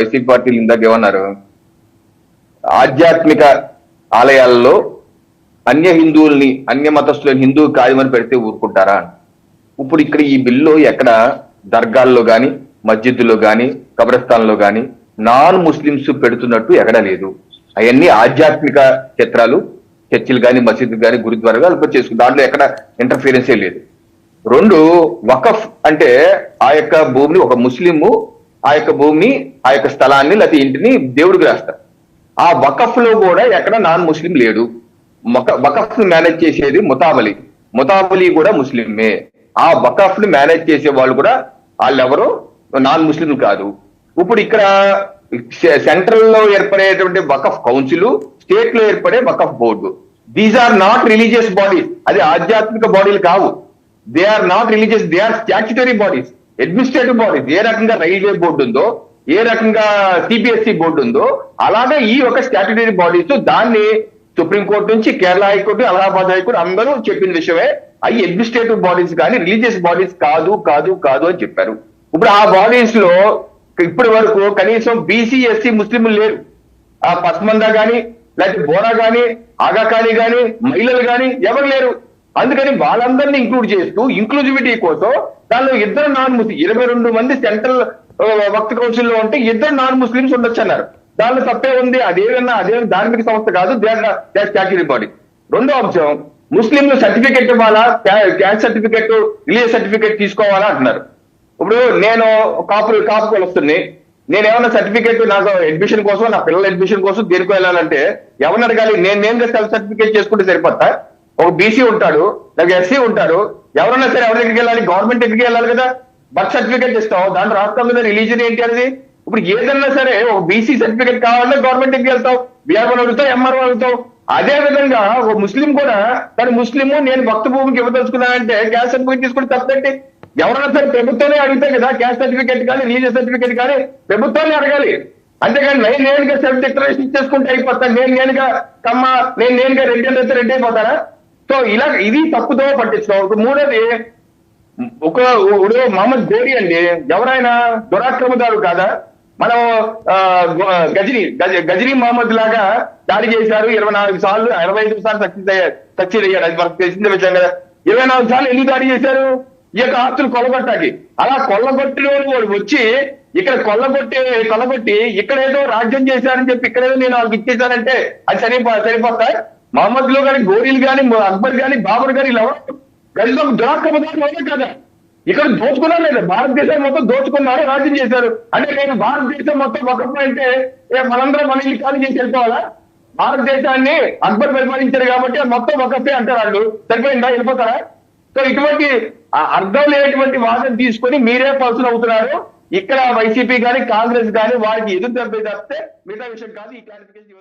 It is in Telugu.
వైసీపీ పార్టీలు ఇందాక ఏమన్నారు? ఆధ్యాత్మిక ఆలయాల్లో అన్య హిందువుల్ని అన్య మతస్థులని హిందువు కాయమని పెడితే ఊరుకుంటారా? ఇప్పుడు ఇక్కడ ఈ బిల్లు ఎక్కడ? దర్గాల్లో గాని మస్జిద్లో గాని కబ్రస్థాన్లో గాని నాన్ ముస్లిమ్స్ పెడుతున్నట్టు ఎక్కడా లేదు. అవన్నీ ఆధ్యాత్మిక చిత్రాలు. చర్చిలు కానీ మసీదులు కానీ గురుద్వారా అల్ప చేసుకు. దాంట్లో ఎక్కడ ఇంటర్ఫీరెన్సే లేదు. రెండు వకఫ్ అంటే ఆ యొక్క భూమిని ఒక ముస్లిము ఆ యొక్క భూమిని ఆ యొక్క స్థలాన్ని లేకపోతే ఇంటిని దేవుడికి రాస్తారు. ఆ వకఫ్లో కూడా ఎక్కడ నాన్ ముస్లిం లేడు. వకఫ్ను మేనేజ్ చేసేది ముతాబలి. ముతాబలి కూడా ముస్లిమే. ఆ వకఫ్ను మేనేజ్ చేసే వాళ్ళు కూడా వాళ్ళెవరు నాన్ ముస్లిం కాదు. ఇప్పుడు ఇక్కడ సెంట్రల్లో ఏర్పడేటువంటి వకఫ్ కౌన్సిల్ స్టేట్లో ఏర్పడే Waqf board. These are not religious bodies. అది ఆధ్యాత్మిక బాడీలు కావు. They are not religious they are statutory bodies. Administrative bodies ఏ రకంగా రైల్వే బోర్డు ఉందో ఏ రకంగా సిబిఎస్ఈ బోర్డు ఉందో అలాగే ఈ ఒక స్టాట్యుటరీ బాడీస్ దాన్ని సుప్రీంకోర్టు నుంచి కేరళ హైకోర్టు అలహాబాద్ హైకోర్టు అందరూ చెప్పిన విషయమే అవి అడ్మినిస్ట్రేటివ్ బాడీస్ కానీ రిలీజియస్ బాడీస్ కాదు కాదు కాదు అని చెప్పారు. ఇప్పుడు ఆ బాడీస్లో ఇప్పటి వరకు కనీసం బీసీ ఎస్సీ ముస్లింలు లేరు. ఆ పస్మందా గాని లేకపోతే బోరా గాని ఆగాకాళి గాని మహిళలు గాని ఎవరు లేరు. అందుకని వాళ్ళందరినీ ఇంక్లూడ్ చేస్తూ ఇంక్లూజివిటీ కోసం దానిలో ఇద్దరు నాన్ ముస్లిం ఇరవై రెండు మంది సెంట్రల్ వక్త కౌన్సిల్లో ఉంటే ఇద్దరు నాన్ ముస్లిమ్స్ ఉండొచ్చు అన్నారు. దానిలో తప్పే ఉంది అదేదన్నా అదే ధార్మిక సంస్థ కాదు స్టాచ్యూరీ బాడీ రెండో అంశం ముస్లింలు సర్టిఫికెట్ ఇవ్వాలా క్యాస్ట్ సర్టిఫికెట్ రిలీజియస్ సర్టిఫికెట్ తీసుకోవాలా అంటున్నారు. ఇప్పుడు నేను కాపు కాపు వస్తుంది నేను ఏమైనా సర్టిఫికేట్ నాకు అడ్మిషన్ కోసం నా పిల్లల అడ్మిషన్ కోసం దేనికి వెళ్ళాలంటే ఎవరిని అడగాలి? నేను నేను సెల్ఫ్ సర్టిఫికేట్ చేసుకుంటే సరిపోతా ఒక బీసీ ఉంటాడు లేక ఎస్సీ ఉంటాడు ఎవరన్నా సరే ఎవరి దగ్గరికి వెళ్ళాలి? గవర్నమెంట్ దగ్గరికి వెళ్ళాలి కదా? బర్త్ సర్టిఫికేట్ ఇస్తావు దాని రాస్తాం కదా రిలీజన్ ఏంటి అనేది? ఇప్పుడు ఏదన్నా సరే ఒక బీసీ సర్టిఫికేట్ కావాలంటే గవర్నమెంట్ దగ్గరికి వెళ్తావు బీఆర్ఓ అడుగుతావు ఎంఆర్ఓ అడుగుతావు. అదే విధంగా ఒక ముస్లిం కూడా తను ముస్లిము నేను భక్త భూమికి ఇవ్వదలుచుకున్నానంటే క్యాస్ట్ సర్టిఫికేట్ తీసుకుని తప్పంటే? ఎవరైనా సరే ప్రభుత్వమే అడిగితే కదా క్యాస్ట్ సర్టిఫికేట్ కానీ రిలీజియస్ సర్టిఫికేట్ కానీ ప్రభుత్వాన్ని అడగాలి. అంతేకాని నేను నేనుగా సెల్ఫ్ డిక్లరేషన్ ఇచ్చేసుకుంటే అయిపోతాను నేను నేనుగా కమ్మ నేను నేనుగా రెడ్డి అంటే రెడ్డి అయిపోతానా సో ఇలా ఇది తప్పుదో పట్టించుకో ఇప్పుడు మూడోది ఒక ఇప్పుడు మహమ్మద్ గోరి అండి ఎవరైనా దురాక్రమదారు కాదా? మనం ఆ, గజనీ గజ- గజనీ మహమ్మద్ లాగా దాడి చేశారు ఇరవై నాలుగు సార్లు ఇరవై ఐదు సార్లు సక్సెస్ అయ్యారు సక్సెస్ అయ్యారు అది మనకు తెలిసిన విషయం కదా. ఇరవై నాలుగు సార్లు ఎందుకు దాడి చేశారు? ఈ యొక్క ఆస్తులు కొల్లగొట్టాకి అలా కొల్లగొట్టిన వాడు వచ్చి ఇక్కడ కొల్లగొట్టి కొల్లగొట్టి ఇక్కడ ఏదో రాజ్యం చేశారని చెప్పి ఇక్కడ ఏదో నేను వాళ్ళకి ఇచ్చేసానంటే అది సరిపో సరిపోతాయి మహమ్మద్లో కానీ గోరీలు కానీ అక్బర్ కానీ బాబర్ కానీ ఇలా గదిలో దురాక్రమదారులు కదా? ఇక్కడ దోచుకున్నారు లేదా? భారతదేశం మొత్తం దోచుకున్నారు రాజ్యం చేశారు. అంటే నేను భారతదేశం మొత్తం ఒకప్పుడు అంటే ఏ మనందరం మన ఇల్లు ఖాళీ చేసి వెళ్ళిపోవాలా? భారతదేశాన్ని అక్బర్ పరిపాలించారు కాబట్టి మొత్తం ఒకటే అంటారు వాళ్ళు సరిపోయిందా? వెళ్ళిపోతారా? సో ఇటువంటి అర్థం లేనటువంటి వాదన తీసుకొని మీరే పల్సులు అవుతున్నారు. ఇక్కడ వైసీపీ కానీ కాంగ్రెస్ కానీ వారికి ఎదురు దెబ్బ తప్పితే మిగతా విషయం కాదు. ఈ క్లారిఫికేషన్